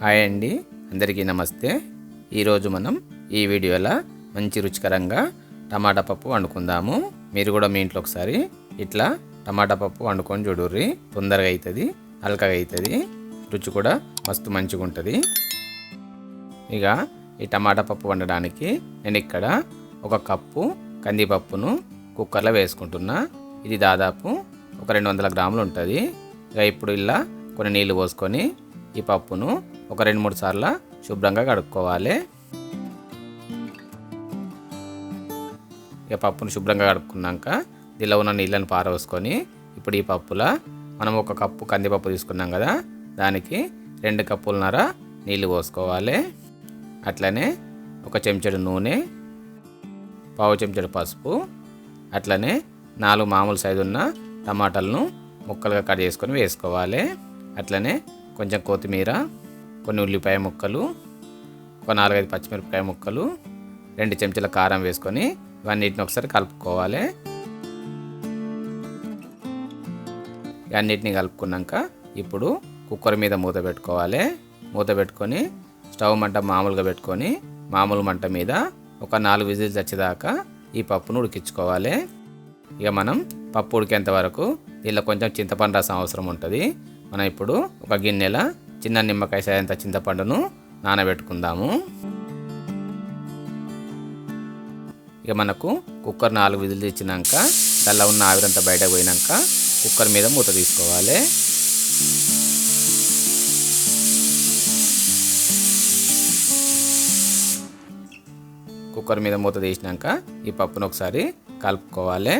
Hi అండి. అందరికీ నమస్తే. ఈరోజు మనం ఈ వీడియోలో మంచి రుచికరంగా టమాటా పప్పు వండుకుందాము. మీరు కూడా మీ ఇంట్లో ఒకసారి ఇట్లా టమాటా పప్పు వండుకొని చూడుర్రి. తొందరగా అవుతుంది అల్కగా అవుతుంది రుచి కూడా మస్తు మంచిగా ఉంటుంది. ఇక ఈ టమాటా పప్పు వండడానికి నేను ఇక్కడ ఒక కప్పు కందిపప్పును కుక్కర్లో వేసుకుంటున్నా. ఇది దాదాపు ఒక రెండు వందల గ్రాములు ఉంటుంది. ఇక ఇప్పుడు ఇలా కొన్ని నీళ్ళు పోసుకొని ఈ పప్పును ఒక రెండు మూడు సార్లు శుభ్రంగా కడుక్కోవాలి. ఇక పప్పును శుభ్రంగా కడుక్కున్నాక దీనిలో ఉన్న నీళ్ళని పారవేసుకొని ఇప్పుడు ఈ పప్పులో మనం ఒక కప్పు కందిపప్పు తీసుకున్నాం కదా దానికి రెండు కప్పులన్నర నీళ్ళు పోసుకోవాలి. అట్లనే ఒక చెంచడు నూనె పావు చెంచాడు పసుపు అట్లనే నాలుగు మామూలు సైజు ఉన్న టమాటాలను ముక్కలుగా కట్ చేసుకొని వేసుకోవాలి. అట్లనే కొంచెం కొత్తిమీర కొన్ని ఉల్లిపాయ ముక్కలు ఒక నాలుగైదు పచ్చిమిరపకాయ ముక్కలు రెండు చెంచాల కారం వేసుకొని ఇవన్నిటిని ఒకసారి కలుపుకోవాలి. అన్నిటిని కలుపుకున్నాక ఇప్పుడు కుక్కర్ మీద మూత పెట్టుకోవాలి. మూత పెట్టుకొని స్టవ్ మంట మామూలుగా పెట్టుకొని మామూలు మంట మీద ఒక నాలుగు విజిల్స్ వచ్చేదాకా ఈ పప్పును ఉడికించుకోవాలి. ఇక మనం పప్పు ఉడికేంత వరకు దీనిలో కొంచెం చింతపండు రసం అవసరం ఉంటుంది. మనం ఇప్పుడు ఒక గిన్నెల చిన్న నిమ్మకాయ సాయంత చింతపండును నానబెట్టుకుందాము. ఇక మనకు కుక్కర్ నాలుగు విధులు తెచ్చినాక దానిలో ఉన్న ఆవిరంతా బయటకు పోయినాక కుక్కర్ మీద మూత తీసుకోవాలి. కుక్కర్ మీద మూత తీసినాక ఈ పప్పును ఒకసారి కలుపుకోవాలి.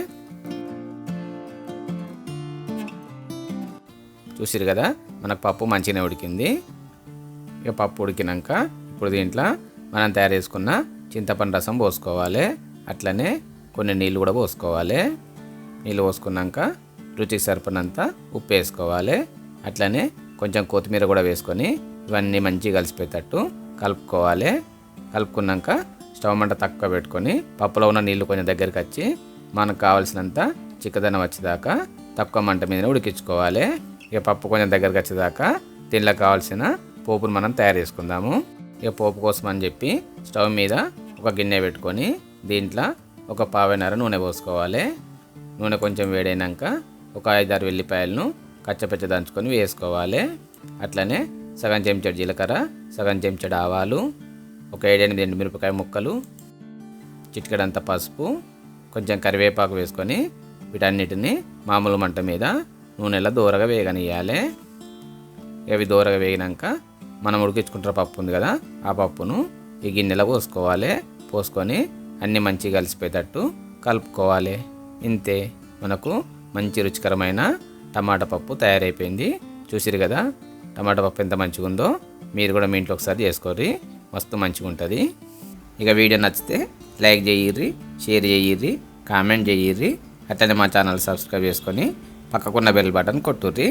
చూసిరు కదా? మనకు పప్పు మంచిగానే ఉడికింది. ఇక పప్పు ఉడికినాక ఇప్పుడు దీంట్లో మనం తయారు చేసుకున్న చింతపండు రసం పోసుకోవాలి. అట్లనే కొన్ని నీళ్ళు కూడా పోసుకోవాలి. నీళ్ళు పోసుకున్నాక రుచికి సరిపడినంత ఉప్పు వేసుకోవాలి. అట్లనే కొంచెం కొత్తిమీర కూడా వేసుకొని ఇవన్నీ మంచిగా కలిసిపోయేటట్టు కలుపుకోవాలి. కలుపుకున్నాక స్టవ్ మంట తక్కువ పెట్టుకొని పప్పులో ఉన్న నీళ్ళు కొంచెం దగ్గరికి వచ్చి మనకు కావాల్సినంత చిక్కదనం వచ్చేదాకా తక్కువ మంట మీద ఉడికించుకోవాలి. ఇక పప్పు కొంచెం దగ్గరకు వచ్చేదాకా దీనిలో కావాల్సిన పోపును మనం తయారు చేసుకుందాము. ఇక పోపు కోసం అని చెప్పి స్టవ్ మీద ఒక గిన్నె పెట్టుకొని దీంట్లో ఒక పావైనర నూనె పోసుకోవాలి. నూనె కొంచెం వేడైనాక ఒక ఐదారు వెల్లిపాయలను కచ్చపెచ్చ దంచుకొని వేసుకోవాలి. అట్లనే సగం చెంచాడు జీలకర్ర సగం చెంచాడు ఆవాలు ఒక ఏడెనిమిది ఎండుమిరపకాయ ముక్కలు చిటికెడంత పసుపు కొంచెం కరివేపాకు వేసుకొని వీటన్నిటిని మామూలు మంట మీద నూనెలో దూరగా వేగనియాలి ఇవి దూరగా వేగినాక మనం ఉడికించుకుంటున్న పప్పు ఉంది కదా ఆ పప్పును ఈ గిన్నెలో పోసుకోవాలి. పోసుకొని అన్నీ మంచిగా కలిసిపోయేటట్టు కలుపుకోవాలి. ఇంతే మనకు మంచి రుచికరమైన టమాటా పప్పు తయారైపోయింది. చూసిరు కదా టమాటా పప్పు ఎంత మంచిగా ఉందో మీరు కూడా మీ ఇంట్లో ఒకసారి చేసుకోర్రి మస్తు మంచిగా ఉంటుంది. ఇక వీడియో నచ్చితే లైక్ చేయిర్రి షేర్ చేయిర్రి కామెంట్ చేయిర్రి అట్లనే మా ఛానల్ సబ్స్క్రైబ్ చేసుకొని పక్కకున్న బెల్ బటన్ కొట్టుర్రి.